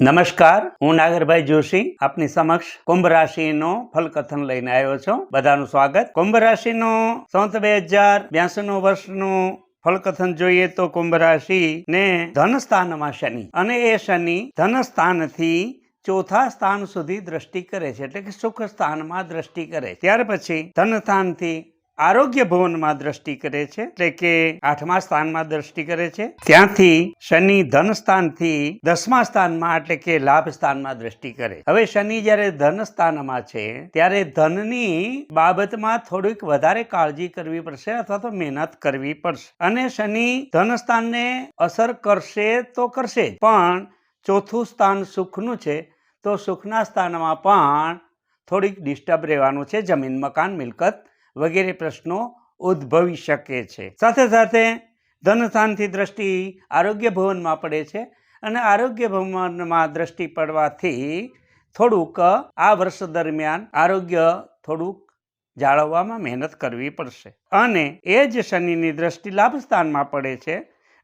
નમસ્કાર, હું નાગરભાઈ જોશી, આપની સમક્ષ કુંભ રાશિનો ફલકથન લઈને આવ્યો છું. બધાનું સ્વાગત. કુંભ રાશિનો સંત બે હજાર બ્યાસી નું વર્ષનું ફલકથન જોઈએ તો કુંભ રાશિ ને ધન સ્થાનમાં શનિ અને એ શનિ ધન સ્થાનથી ચોથા સ્થાન સુધી દ્રષ્ટિ કરે છે. એટલે કે સુખ સ્થાનમાં દ્રષ્ટિ કરે ત્યાર પછી ધન સ્થાનથી આરોગ્ય ભવનમાં દ્રષ્ટિ કરે છે, એટલે કે આઠમા સ્થાનમાં દ્રષ્ટિ કરે છે. ત્યાંથી શનિ ધન સ્થાનથી દસમા સ્થાનમાં, એટલે કે લાભ સ્થાનમાં દ્રષ્ટિ કરે. હવે શનિ જ્યારે ધન સ્થાનમાં છે, ત્યારે ધનની બાબતમાં થોડીક વધારે કાળજી કરવી પડશે અથવા તો મહેનત કરવી પડશે. અને શનિ ધન સ્થાનને અસર કરશે તો કરશે. પણ ચોથું સ્થાન સુખનું છે, તો સુખના સ્થાનમાં પણ થોડીક ડિસ્ટર્બ રહેવાનું છે, જમીન, મકાન, મિલકત વગેરે પ્રશ્નો ઉદ્ભવી શકે છે. સાથે સાથે ધનસ્થાનથી દ્રષ્ટિ આરોગ્ય ભવનમાં પડે છે અને આરોગ્ય ભવનમાં દ્રષ્ટિ પડવાથી થોડુંક આ વર્ષ દરમિયાન આરોગ્ય થોડુંક જાળવવામાં મહેનત કરવી પડશે. અને એ જ શનિની દ્રષ્ટિ લાભ સ્થાનમાં પડે છે.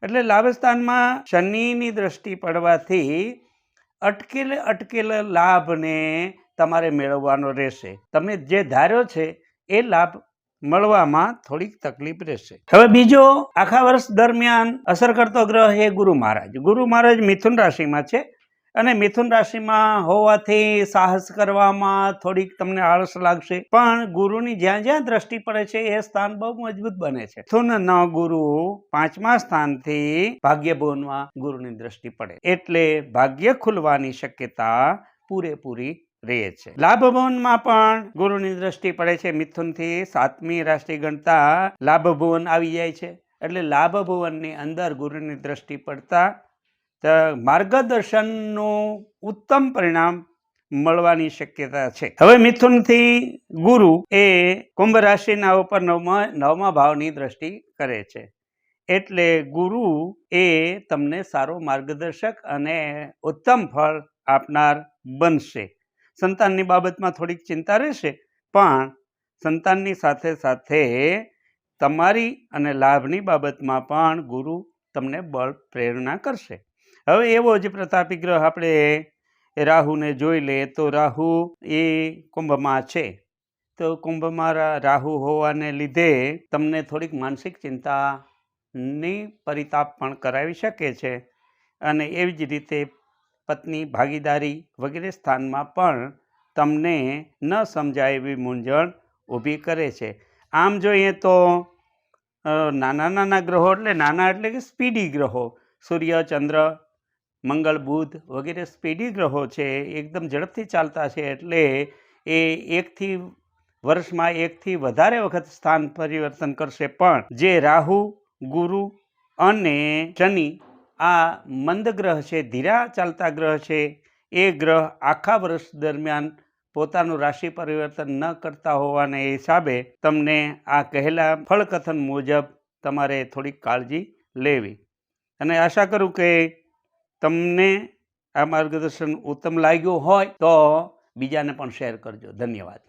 એટલે લાભ સ્થાનમાં શનિની દ્રષ્ટિ પડવાથી અટકેલ અટકેલ લાભને તમારે મેળવવાનો રહેશે. તમે જે ધાર્યો છે એ લાભ મળવામાં થોડીક તકલીફ રહેશે. હવે બીજો, આખા વર્ષ દરમિયાન અસર કરતો ગ્રહ એ ગુરુ મહારાજ. ગુરુ મહારાજ મિથુન રાશિમાં છે અને મિથુન રાશિમાં હોવાથી સાહસ કરવામાં થોડીક તમને આળસ લાગશે, પણ ગુરુની જ્યાં જ્યાં દ્રષ્ટિ પડે છે એ સ્થાન બહુ મજબૂત બને છે. મિથુન ન ગુરુ પાંચમા સ્થાનથી ભાગ્ય ભવનમાં ગુરુની દ્રષ્ટિ પડે. એટલે ભાગ્ય ખુલવાની શક્યતા પૂરેપૂરી રહે છે. લાભભવનમાં પણ ગુરુની દ્રષ્ટિ પડે છે. મિથુનથી સાતમી રાશિ ગણતા લાભભુવન આવી જાય છે. એટલે લાભભુવનની અંદર ગુરુની દ્રષ્ટિ પડતા માર્ગદર્શનનું ઉત્તમ પરિણામ મળવાની શક્યતા છે. હવે મિથુનથી ગુરુ એ કુંભ રાશિના ઉપર નવમા નવમા ભાવની દ્રષ્ટિ કરે છે. એટલે ગુરુ એ તમને સારો માર્ગદર્શક અને ઉત્તમ ફળ આપનાર બનશે. સંતાનની બાબતમાં થોડીક ચિંતા રહેશે, પણ સંતાનની સાથે સાથે તમારી અને લાભની બાબતમાં પણ ગુરુ તમને બળ પ્રેરણા કરશે. હવે એવો જ પ્રતાપી ગ્રહ આપણે રાહુને જોઈ લઈએ તો રાહુ એ કુંભમાં છે. તો કુંભમાં રાહુ હોવાને લીધે તમને થોડીક માનસિક ચિંતાની પરિતાપ પણ કરાવી શકે છે. અને એવી જ રીતે પત્ની, ભાગીદારી વગેરે સ્થાનમાં પણ તમને ન સમજાય એવી મૂંઝવણ ઊભી કરે છે. આમ જોઈએ તો નાના નાના ગ્રહો એટલે નાના એટલે કે સ્પીડી ગ્રહો. સૂર્ય, ચંદ્ર, મંગળ, બુધ વગેરે સ્પીડી ગ્રહો છે, એકદમ ઝડપથી ચાલતા છે એટલે એ એકથી, વર્ષમાં એકથી વધારે વખત સ્થાન પરિવર્તન કરશે પણ જે રાહુ, ગુરુ અને શનિ આ મંદ ગ્રહ છે, ધીરા ચાલતા ગ્રહ છે. એ ગ્રહ આખા વર્ષ દરમિયાન પોતાનું રાશિ પરિવર્તન ન કરતા હોવાને હિસાબે તમને આ કહેલા ફળકથન મુજબ તમારે થોડીક કાળજી લેવી. અને આશા કરું કે તમને આ માર્ગદર્શન ઉત્તમ લાગ્યું હોય તો બીજાને પણ શેર કરજો. ધન્યવાદ.